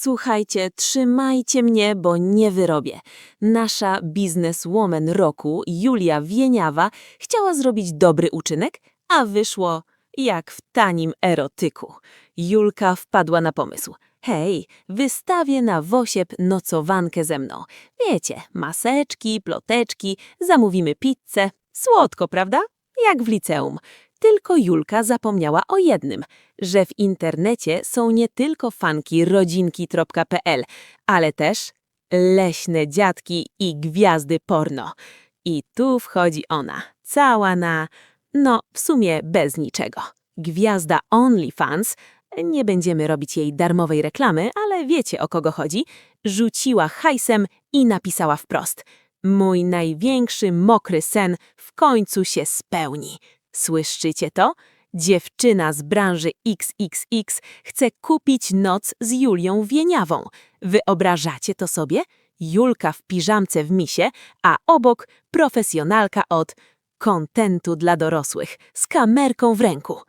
Słuchajcie, trzymajcie mnie, bo nie wyrobię. Nasza bizneswoman roku, Julia Wieniawa, chciała zrobić dobry uczynek, a wyszło jak w tanim erotyku. Julka wpadła na pomysł. Hej, wystawię na Wosiep nocowankę ze mną. Wiecie, maseczki, ploteczki, zamówimy pizzę. Słodko, prawda? Jak w liceum. Tylko Julka zapomniała o jednym, że w internecie są nie tylko fanki rodzinki.pl, ale też leśne dziadki i gwiazdy porno. I tu wchodzi ona, cała na, no w sumie bez niczego. Gwiazda OnlyFans, nie będziemy robić jej darmowej reklamy, ale wiecie o kogo chodzi, rzuciła hajsem i napisała wprost. Mój największy mokry sen w końcu się spełni. Słyszycie to? Dziewczyna z branży XXX chce kupić noc z Julią Wieniawą. Wyobrażacie to sobie? Julka w piżamce w misie, a obok profesjonalka od kontentu dla dorosłych z kamerką w ręku.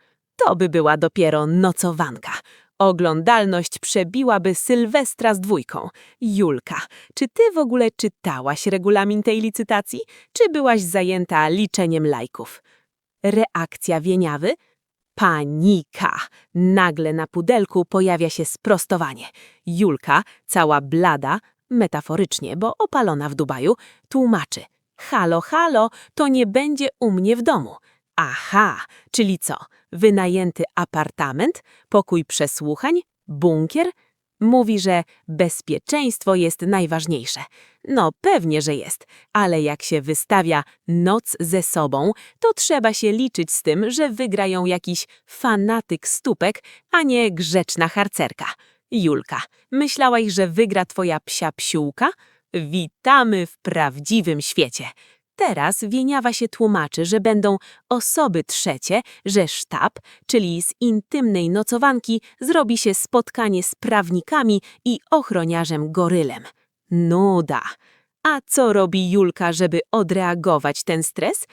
To by była dopiero nocowanka. Oglądalność przebiłaby Sylwestra z dwójką. Julka, czy ty w ogóle czytałaś regulamin tej licytacji, czy byłaś zajęta liczeniem lajków? Reakcja Wieniawy? Panika. Nagle na pudelku pojawia się sprostowanie. Julka, cała blada, metaforycznie, bo opalona w Dubaju, tłumaczy. Halo, halo, to nie będzie u mnie w domu. Aha, czyli co? Wynajęty apartament, pokój przesłuchań, bunkier? Mówi, że bezpieczeństwo jest najważniejsze. No pewnie, że jest, ale jak się wystawia noc ze sobą, to trzeba się liczyć z tym, że wygrają jakiś fanatyk stópek, a nie grzeczna harcerka. Julka, myślałaś, że wygra twoja psia psiółka? Witamy w prawdziwym świecie. Teraz Wieniawa się tłumaczy, że będą osoby trzecie, że sztab, czyli z intymnej nocowanki, zrobi się spotkanie z prawnikami i ochroniarzem gorylem. Nuda. A co robi Julka, żeby odreagować ten stres?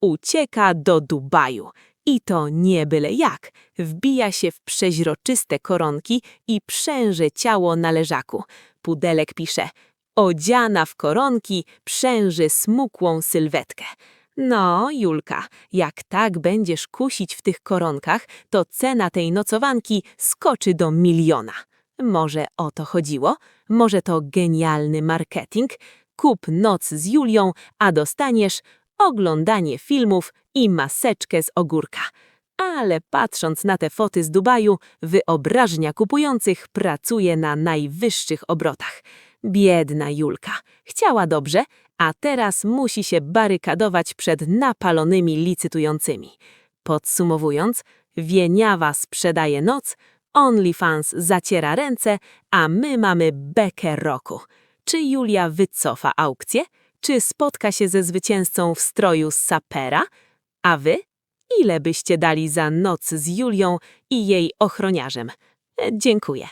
Ucieka do Dubaju. I to nie byle jak. Wbija się w przeźroczyste koronki i przęże ciało na leżaku. Pudelek pisze – Odziana w koronki przęży smukłą sylwetkę. No, Julka, jak tak będziesz kusić w tych koronkach, to cena tej nocowanki skoczy do miliona. Może o to chodziło? Może to genialny marketing? Kup noc z Julią, a dostaniesz oglądanie filmów i maseczkę z ogórka. Ale patrząc na te foty z Dubaju, wyobraźnia kupujących pracuje na najwyższych obrotach. Biedna Julka. Chciała dobrze, a teraz musi się barykadować przed napalonymi licytującymi. Podsumowując, Wieniawa sprzedaje noc, OnlyFans zaciera ręce, a my mamy bekę roku. Czy Julia wycofa aukcję? Czy spotka się ze zwycięzcą w stroju sapera? A wy? Ile byście dali za noc z Julią i jej ochroniarzem? E, Dziękuję.